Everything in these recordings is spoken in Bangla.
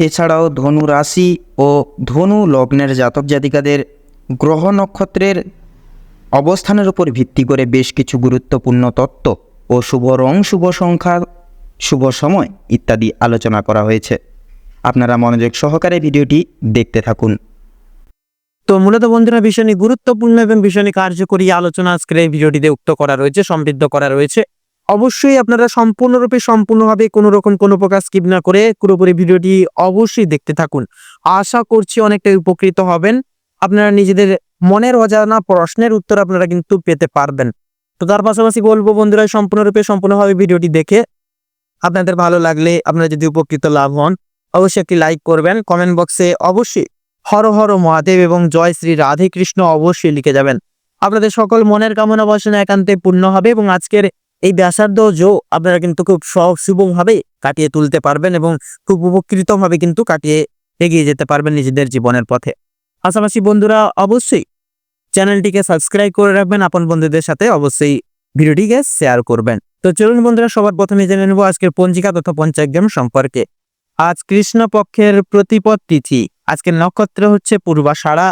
এছাড়াও ধনু রাশি ও ধনু লগ্নের জাতক জাতিকাদের গ্রহ নক্ষত্রের অবস্থানের উপর ভিত্তি করে বেশ কিছু গুরুত্বপূর্ণ তত্ত্ব ও শুভ রং, শুভ সংখ্যা, শুভ সময় ইত্যাদি আলোচনা করা হয়েছে। আপনারা মনোযোগ সহকারে ভিডিওটি দেখতে থাকুন। তো মূলত বন্ধুরা, ভীষণই গুরুত্বপূর্ণ এবং ভীষণই কার্যকরী আলোচনা আজকের এই ভিডিওটিতে উক্ত করা রয়েছে, সমৃদ্ধ করা রয়েছে। অবশ্যই আপনারা সম্পূর্ণরূপে সম্পূর্ণভাবে কোনো রকম কোনো প্রকার স্কিপ না করে পুরোপুরি ভিডিওটি অবশ্যই দেখতে থাকুন। আশা করছি অনেকটা উপকৃত হবেন। আপনারা নিজেদের মনের অজানা প্রশ্নের উত্তর আপনারা কিন্তু পেতে পারবেন। তো তার পাশাপাশি বলব বন্ধুরা, সম্পূর্ণরূপে সম্পূর্ণভাবে ভিডিওটি দেখে আপনাদের ভালো লাগলে আপনারা যদি উপকৃত লাভ হন, অবশ্যই একটি লাইক করবেন। কমেন্ট বক্সে অবশ্যই হর হর মহাদেব এবং জয় শ্রী রাধে কৃষ্ণ অবশ্যই লিখে যাবেন। আপনাদের সকল মনের কামনা বাসনা একান্তে পূর্ণ হবে এবং আজকের এই ব্যাসার্ধ জো আপনারা কিন্তু খুব শুভভাবে কাটিয়ে তুলতে পারবেন এবং খুব উপকৃতভাবে কিন্তু কাটিয়ে এগিয়ে যেতে পারবেন নিজেদের জীবনের পথে। পাশাপাশি বন্ধুরা, অবশ্যই চ্যানেলটিকে সাবস্ক্রাইব করে রাখবেন, আপন বন্ধুদের সাথে অবশ্যই ভিডিওটিকে শেয়ার করবেন। তো চলুন বন্ধুরা, সবার প্রথমে জেনে নেব আজকের পঞ্জিকা তথা পঞ্চাগ্রাম সম্পর্কে। আজ কৃষ্ণ পক্ষের প্রতিপদ তিথি। আজকের নক্ষত্র হচ্ছে পূর্বাষাঢ়া।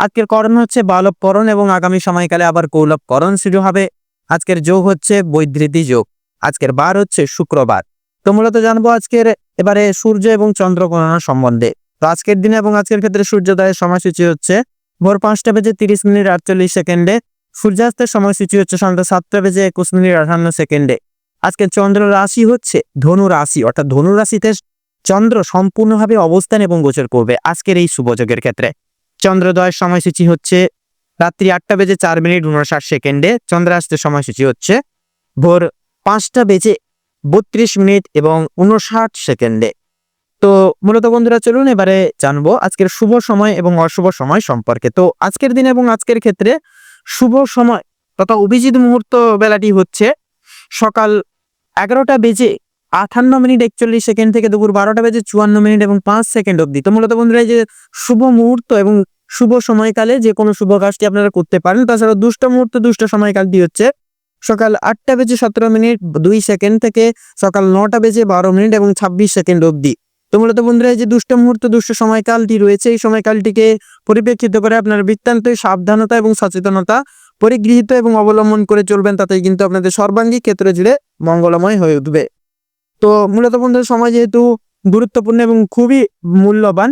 আজকের করণ হচ্ছে বালবকরণ এবং আগামী সময়কালে আবার কৌলভকরণ শুরু হবে। আজকের যোগ হচ্ছে বৈধৃতি যোগ, আজকের বার হচ্ছে শুক্রবার। তো মূলত জানব আজকের এবারে সূর্য এবং চন্দ্র গণনা সম্বন্ধে। তো আজকের দিনে এবং আজকের ক্ষেত্রে সূর্যোদয়ের সময়সূচি হচ্ছে ভোর পাঁচটা বেজে তিরিশ মিনিট আটচল্লিশ সেকেন্ডে, সূর্যাস্তের সময়সূচি হচ্ছে সন্ধ্যা সাতটা বেজে একুশ মিনিট আঠান্ন সেকেন্ডে। আজকে চন্দ্র রাশি হচ্ছে ধনু রাশি, অর্থাৎ ধনু রাশিতে চন্দ্র সম্পূর্ণভাবে অবস্থান এবং গোচর করবে আজকের এই শুভযোগের ক্ষেত্রে। চন্দ্রোদয়ের সময়সূচি হচ্ছে রাত্রি আটটা বেজে চার মিনিট উনষাট সেকেন্ডে চন্দ্রাস্তের সময়সূচি হচ্ছে ভোর পাঁচটা বেজে বত্রিশ মিনিট এবং উনষাট সেকেন্ডে। তো মূলত বন্ধুরা, চলুন এবারে জানব আজকের শুভ সময় এবং অশুভ সময় সম্পর্কে। তো আজকের দিন এবং আজকের ক্ষেত্রে শুভ সময় তথা অভিজিৎ মুহূর্ত বেলাটি হচ্ছে সকাল এগারোটা বেজে আটান্ন মিনিট একচল্লিশ সেকেন্ড থেকে দুপুর বারোটা বেজে চুয়ান্ন মিনিট এবং পাঁচ সেকেন্ড অবধি। তো মূলত বন্ধুরা, এই যে শুভ মুহূর্ত এবং শুভ সময়কালে যে কোনো শুভ কাজটি আপনারা করতে পারেন। তাছাড়া দুষ্ট মুহূর্ত দুষ্ট সময়কালটি হচ্ছে সকাল আটটা বেজে সতেরো মিনিট, দুই সেকেন্ড থেকে সকাল নটা বেজে বারো মিনিট এবং ছাব্বিশ সেকেন্ড অবধি। তো মূলত বন্ধুরা, এই যে দুষ্ট মুহূর্ত দুষ্ট সময়কালটি রয়েছে, এই সময়কালটিকে পরিপ্রেক্ষিত করে আপনার বৃত্তান্ত, সাবধানতা এবং সচেতনতা পরিগৃহীত এবং অবলম্বন করে চলবেন তাতে কিন্তু আপনাদের সর্বাঙ্গী ক্ষেত্র জুড়ে মঙ্গলময় হয়ে উঠবে। তো মূলত বন্ধুদের সময় যেহেতু গুরুত্বপূর্ণ এবং খুবই মূল্যবান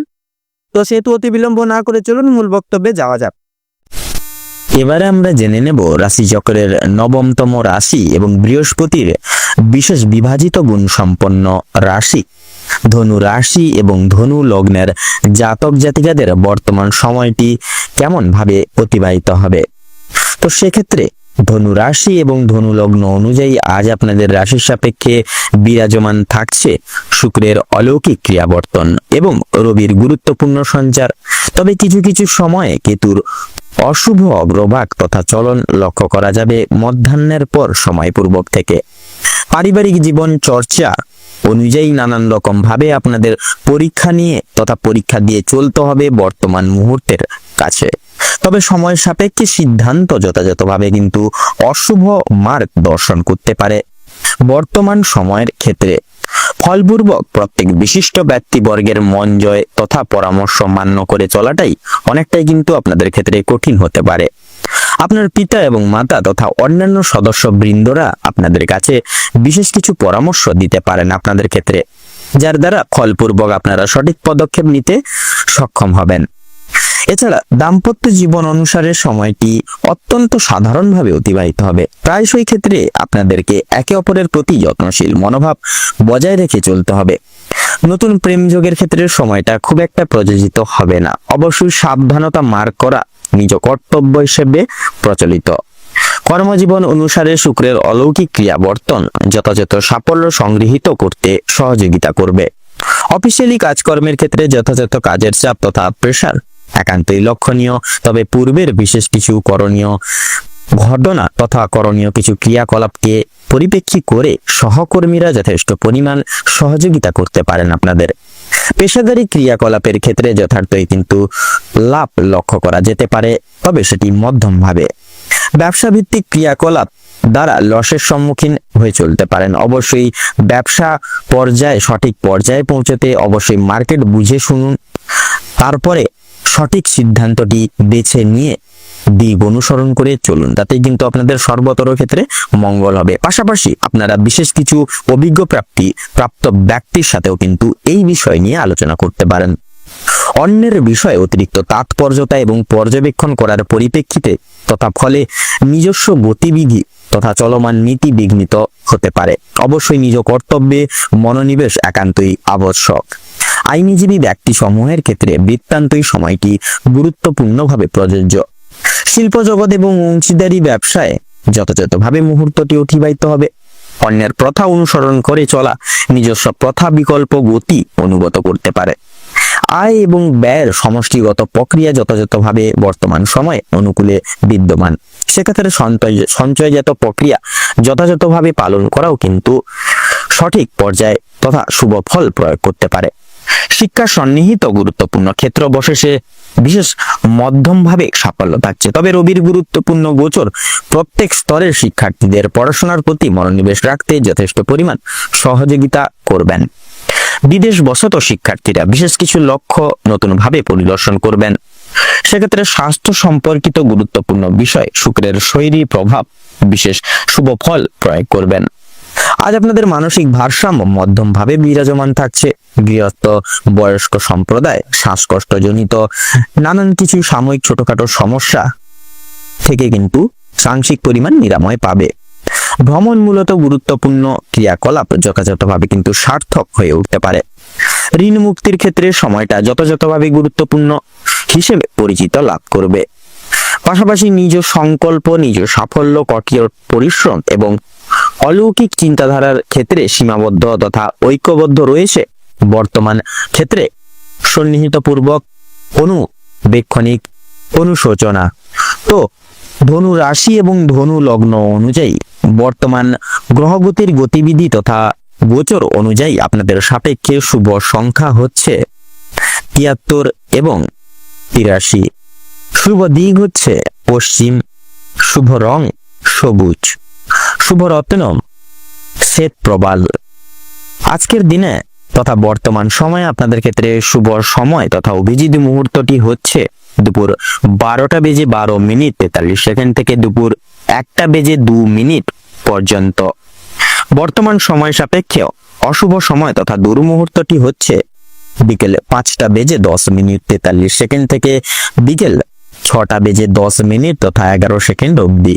তো সেহেতু অতি বিলম্ব না করে চলুন মূল বক্তব্যে যাওয়া যাক। এবারে আমরা জেনে নেব রাশিচক্রের নবমতম রাশি এবং বৃহস্পতির বিশেষ বিভাজিত গুণ সম্পন্ন রাশি। ধনু রাশি এবং ধনু লগ্নের জাতক জাতিকাদের বর্তমান সময়টি কেমন ভাবে অতিবাহিত হবে? তো সেক্ষেত্রে ধনু রাশি এবং ধনু লগ্ন অনুযায়ী আজ আপনাদের রাশির সাপেক্ষে বিরাজমান থাকছে শুক্রের অলৌকিক ক্রিয়াবর্তন এবং রবির গুরুত্বপূর্ণ সঞ্চার। তবে কিছু কিছু সময়ে কেতুর অশুভ অগ্রভাগ তথা চলন লক্ষ্য করা যাবে মধ্যাহ্নের পর সময়পূর্বক থেকে। পারিবারিক জীবন চর্চা অনুযায়ী নানান রকম ভাবে আপনাদের পরীক্ষা নিয়ে তথা পরীক্ষা দিয়ে চলতে হবে বর্তমান মুহূর্তের কাছে। তবে সময় সাপেক্ষে সিদ্ধান্ত যথাযথভাবে কিন্তু অশুভ মার্গ দর্শন করতে পারে বর্তমান সময়ের ক্ষেত্রে। ফলপূর্বক প্রত্যেক বিশিষ্ট ব্যক্তিবর্গের মন জয় তথা পরামর্শ মান্য করে চলাটাই অনেকটাই কিন্তু আপনাদের ক্ষেত্রে কঠিন হতে পারে। আপনার পিতা এবং মাতা তথা অন্যান্য সদস্য বৃন্দরা আপনাদের কাছে বিশেষ কিছু পরামর্শ দিতে পারেন আপনাদের ক্ষেত্রে, যার দ্বারা ফলপূর্বক আপনারা সঠিক পদক্ষেপ নিতে সক্ষম হবেন। এছাড়া দাম্পত্য জীবন অনুসারে সময়টি অত্যন্ত সাধারণভাবে অতিবাহিত হবে। প্রায়শই ক্ষেত্রে আপনাদেরকে একে অপরের প্রতি যত্নশীল মনোভাব বজায় রেখে চলতে হবে। নতুন প্রেম যোগের ক্ষেত্রে সময়টা খুব একটা প্রযোজিত হবে না। অবশ্যই সাবধানতা মার্ক করা নিজ কর্তব্য হিসেবে প্রচলিত। কর্মজীবন অনুসারে শুক্রের অলৌকিক ক্রিয়াবর্তন যথাযথ সাফল্য সংগৃহীত করতে সহযোগিতা করবে। অফিসিয়ালি কাজকর্মের ক্ষেত্রে যথাযথ কাজের চাপ তথা প্রেশার একান্তই লক্ষণীয়। তবে পূর্বের বিশেষ কিছু করণীয় ঘটনা তথা করণীয় কিছু ক্রিয়াকলাপকে পরিপ্রেক্ষী করে সহকর্মীরা যথেষ্ট পরিমাণ সহযোগিতা করতে পারেন আপনাদের। পেশাদারি ক্রিয়াকলাপের ক্ষেত্রে যথার্থই কিন্তু লাভ লক্ষ্য করা যেতে পারে, তবে সেটি মধ্যমভাবে। ব্যবসা ভিত্তিক ক্রিয়াকলাপ দ্বারা লসের সম্মুখীন হয়ে চলতে পারেন। অবশ্যই ব্যবসা পর্যায়ে সঠিক পর্যায়ে পৌঁছতে অবশ্যই মার্কেট বুঝে শুনুন। তারপরে সঠিক সিদ্ধান্তটি বেছে নিয়ে দিক অনুসরণ করে চলুন। তাতে কিন্তু আপনাদের সর্বতর ক্ষেত্রে মঙ্গল হবে। পাশাপাশি আপনারা বিশেষ কিছু অভিজ্ঞ প্রাপ্তি, প্রাপ্ত ব্যক্তির সাথেও কিন্তু এই বিষয় নিয়ে আলোচনা করতে পারেন। অন্যের বিষয়ে অতিরিক্ত তাৎপর্যতা এবং পর্যবেক্ষণ করার পরিপ্রেক্ষিতে তথা ফলে নিজস্ব গতিবিধি তথা চলমান নীতি বিঘ্নিত হতে পারে। অবশ্যই নিজ কর্তব্যে মনোনিবেশ একান্তই আবশ্যক। আইনজীবী ব্যক্তি সমূহের ক্ষেত্রে বৃত্তান্তই সময়টি গুরুত্বপূর্ণভাবে প্রযোজ্য। শিল্প জগৎ এবং অংশীদারি ব্যবসায় যথাযথভাবে মুহূর্তটি অতিবাহিত হবে। অন্যের প্রথা অনুসরণ করে চলা নিজস্ব প্রথা বিকল্প গতি অনুগত করতে পারে। আয় এবং ব্যয়ের সমষ্টিগত প্রক্রিয়া যথাযথভাবে বর্তমান সময়ে অনুকূলে বিদ্যমান। সেক্ষেত্রে সঞ্চয়, সঞ্চয়জাত প্রক্রিয়া যথাযথভাবে পালন করাও কিন্তু সঠিক পর্যায়ে তথা শুভ ফল প্রয়োগ করতে পারে। শিক্ষা সন্নিহিত গুরুত্বপূর্ণ ক্ষেত্র বশেষে বিশেষ মধ্যমভাবে সাফল্য থাকছে। তবে রবির গুরুত্বপূর্ণ গোচর প্রত্যেক স্তরের শিক্ষার্থীদের পড়াশোনার প্রতি মনোনিবেশ রাখতে যথেষ্ট পরিমাণ সহযোগিতা করবেন। বিদেশ বসত শিক্ষার্থীরা বিশেষ কিছু লক্ষ্য নতুনভাবে পরিদর্শন করবেন। সেক্ষেত্রে স্বাস্থ্য সম্পর্কিত গুরুত্বপূর্ণ বিষয় শুক্রের শৈরী প্রভাব বিশেষ শুভ ফল প্রয়োগ করবেন। আজ আপনাদের মানসিক ভারসাম্য মধ্যমভাবে বিরাজমান থাকছে। গৃহস্থ, বয়স্ক সম্প্রদায়, শ্বাসকষ্টজনিত, নানান কিছু সাময়িক ছোটখাটো সমস্যা থেকে কিন্তু সাংসিক পরিমাণ নিরাময় পাবে। ভ্রমণ মূলত গুরুত্বপূর্ণ ক্রিয়াকলাপ, যথাযথভাবে কিন্তু সার্থক হয়ে উঠতে পারে। ঋণ মুক্তির ক্ষেত্রে সময়টা যথাযথভাবে গুরুত্বপূর্ণ হিসেবে পরিচিত লাভ করবে। পাশাপাশি নিজ সংকল্প, নিজ সাফল্য, কঠোর পরিশ্রম এবং অলৌকিক চিন্তাধারার ক্ষেত্রে সীমাবদ্ধ তথা ঐক্যবদ্ধ রয়েছে বর্তমান ক্ষেত্রে। সন্নিহিতপূর্বক অনুবেক্ষণিক অনুশোচনা। তো, ধনু রাশি এবং ধনু লগ্ন অনুযায়ী বর্তমান গ্রহগতির গতিবিধি তথা গোচর অনুযায়ী আপনাদের সাপেক্ষে শুভ সংখ্যা হচ্ছে তিয়াত্তর এবং তিরাশি। শুভ দিক হচ্ছে পশ্চিম, শুভ রং সবুজ। শুভ রত্ন শ্বেত প্রবাল। আজকের দিনে তথা বর্তমান সময়ে আপনাদের ক্ষেত্রে শুভ সময় তথা অভিজিৎ মুহূর্তটি হচ্ছে দুপুর বারোটা বেজে বারো মিনিট তেতাল্লিশ সেকেন্ড থেকে দুপুর একটা বেজে দু মিনিট পর্যন্ত। বর্তমান সময় সাপেক্ষে অশুভ সময় তথা দুর্মুহূর্তটি হচ্ছে বিকেল পাঁচটা বেজে দশ মিনিট তেতাল্লিশ সেকেন্ড থেকে বিকেল ছটা বেজে দশ মিনিট তথা এগারো সেকেন্ড অবধি।